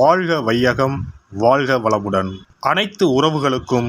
வாழ்க வையகம் வாழ்க வளமுடன். அனைத்து உறவுகளுக்கும்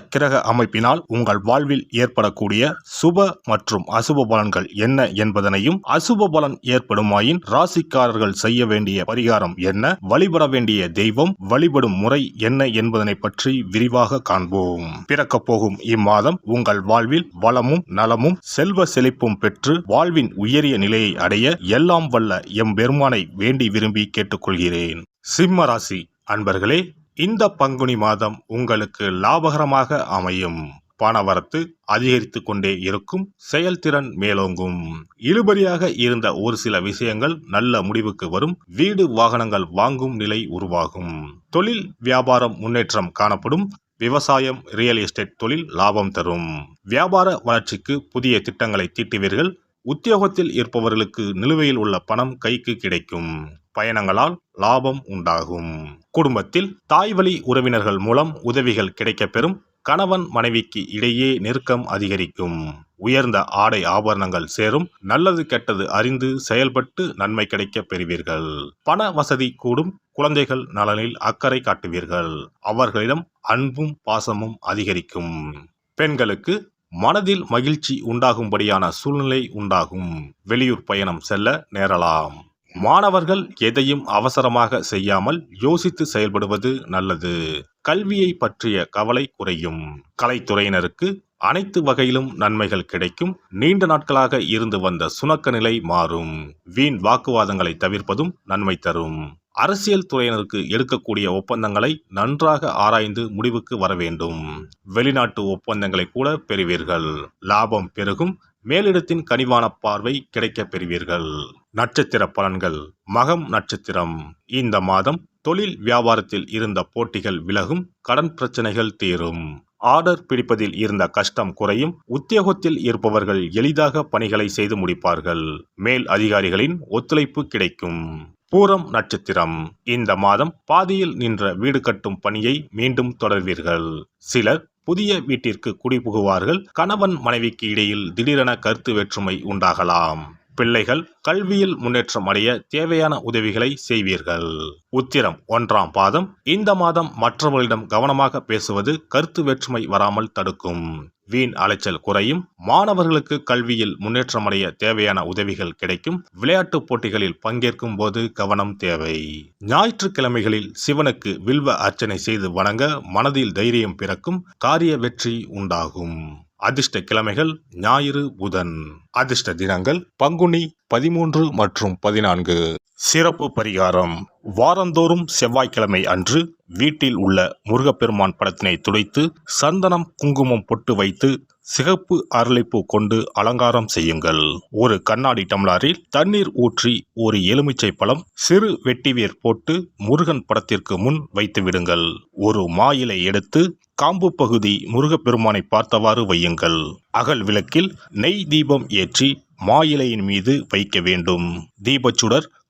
கிரக அமைப்பினால் உங்கள் வாழ்வில் ஏற்படக்கூடிய சுப மற்றும் அசுப பலன்கள் என்ன என்பதனையும் அசுப பலன் ஏற்படுமாயின் ராசிக்காரர்கள் செய்ய வேண்டிய பரிகாரம் என்ன? வழிபட வேண்டிய தெய்வம் வழிபடும் முறை என்ன என்பதனை பற்றி விரிவாக காண்போம். பிறக்கப் போகும் இம்மாதம் உங்கள் வாழ்வில் வளமும் நலமும் செல்வ செழிப்பும் பெற்று வாழ்வின் உயரிய நிலையை அடைய எல்லாம் வல்ல எம் பெருமானை வேண்டி விரும்பி கேட்டுக்கொள்கிறேன். சிம்ம ராசி அன்பர்களே இந்த பங்குனி மாதம் உங்களுக்கு லாபகரமாக அமையும். பணவரத்து அதிகரித்து கொண்டே இருக்கும். செயல்திறன் மேலோங்கும். இழுபறியாக இருந்த ஒரு சில விஷயங்கள் நல்ல முடிவுக்கு வரும். வீடு வாகனங்கள் வாங்கும் நிலை உருவாகும். தொழில் வியாபாரம் முன்னேற்றம் காணப்படும். விவசாயம் ரியல் எஸ்டேட் தொழில் லாபம் தரும். வியாபார வளர்ச்சிக்கு புதிய திட்டங்களை தீட்டுவீர்கள். உத்தியோகத்தில் இருப்பவர்களுக்கு நிலுவையில் உள்ள பணம் கைக்கு கிடைக்கும். பயணங்களால் லாபம் உண்டாகும். குடும்பத்தில் தாய்வழி உறவினர்கள் மூலம் உதவிகள் கிடைக்கப்பெறும் கணவன் மனைவிக்கு இடையே நெருக்கம் அதிகரிக்கும். உயர்ந்த ஆடை ஆபரணங்கள் சேரும். நல்லது கெட்டது அறிந்து செயல்பட்டு நன்மை கிடைக்கப் பெறுவீர்கள். பண வசதி கூடும். குழந்தைகள் நலனில் அக்கறை காட்டுவீர்கள். அவர்களிடம் அன்பும் பாசமும் அதிகரிக்கும். பெண்களுக்கு மனதில் மகிழ்ச்சி உண்டாகும்படியான சூழ்நிலை உண்டாகும். வெளியூர் பயணம் செல்ல நேரலாம். மாணவர்கள் எதையும் அவசரமாக செய்யாமல் யோசித்து செயல்படுவது நல்லது. கல்வியை பற்றிய கவலை குறையும். கலைத்துறையினருக்கு அனைத்து வகையிலும் நன்மைகள் கிடைக்கும். நீண்ட நாட்களாக இருந்து வந்த சுணக்க நிலை மாறும். வீண் வாக்குவாதங்களை தவிர்ப்பதும் நன்மை தரும். அரசியல் துறையினருக்கு எடுக்கக்கூடிய ஒப்பந்தங்களை நன்றாக ஆராய்ந்து முடிவுக்கு வர வேண்டும். வெளிநாட்டு ஒப்பந்தங்களை கூட பெறுவீர்கள். லாபம் பெருகும். மேலிடத்தின் கனிவான பார்வை கிடைக்கப் பெறுவீர்கள். நட்சத்திர பலன்கள். மகம் நட்சத்திரம். இந்த மாதம் தொழில் வியாபாரத்தில் இருந்த போட்டிகள் விலகும் கடன் பிரச்சனைகள் தீரும். ஆர்டர் பிடிப்பதில் இருந்த கஷ்டம் குறையும் உத்தியோகத்தில் இருப்பவர்கள் எளிதாக பணிகளை செய்து முடிப்பார்கள். மேல் அதிகாரிகளின் ஒத்துழைப்பு கிடைக்கும். பூரம் நட்சத்திரம். இந்த மாதம் பாதியில் நின்ற வீடு கட்டும் பணியை மீண்டும் தொடர்வீர்கள். சிலர் புதிய வீட்டிற்கு குடிபுகுவார்கள். கணவன் மனைவிக்கு இடையில் திடீரென கருத்து வேற்றுமை உண்டாகலாம். பிள்ளைகள் கல்வியில் முன்னேற்றம் அடைய தேவையான உதவிகளை செய்வீர்கள். உத்திரம் ஒன்றாம் பாதம். இந்த மாதம் மற்றவர்களிடம் கவனமாக பேசுவது கருத்து வேற்றுமை வராமல் தடுக்கும். வீண் அலைச்சல் குறையும். மாணவர்களுக்கு கல்வியில் முன்னேற்றமடைய தேவையான உதவிகள் கிடைக்கும். விளையாட்டுப் போட்டிகளில் பங்கேற்கும் போது கவனம் தேவை. ஞாயிற்றுக்கிழமைகளில் சிவனுக்கு வில்வ அர்ச்சனை செய்து வணங்க மனதில் தைரியம் பிறக்கும். காரிய வெற்றி உண்டாகும். அதிர்ஷ்ட கிழமைகள் ஞாயிறு புதன். அதிர்ஷ்ட தினங்கள் பங்குனி பதிமூன்று மற்றும் பதினான்கு. சிறப்பு பரிகாரம். வாரந்தோறும் செவ்வாய்க்கிழமை அன்று வீட்டில் உள்ள முருகப்பெருமான் படத்தினை துடைத்து சந்தனம் குங்குமம் பொட்டு வைத்து சிகப்பு அரளிப்பூ கொண்டு அலங்காரம் செய்யுங்கள். ஒரு கண்ணாடி டம்ளாரில் தண்ணீர் ஊற்றி ஒரு எலுமிச்சை பழம் சிறு வெட்டிவேர் போட்டு முருகன் படத்திற்கு முன் வைத்து விடுங்கள் ஒரு மாயிலை எடுத்து காம்பு பகுதி முருகப்பெருமானை பார்த்தவாறு வையுங்கள். அகல் விளக்கில் நெய் தீபம் ஏற்றி மாயிலையின் மீது வைக்க வேண்டும். தீபச்சுடர்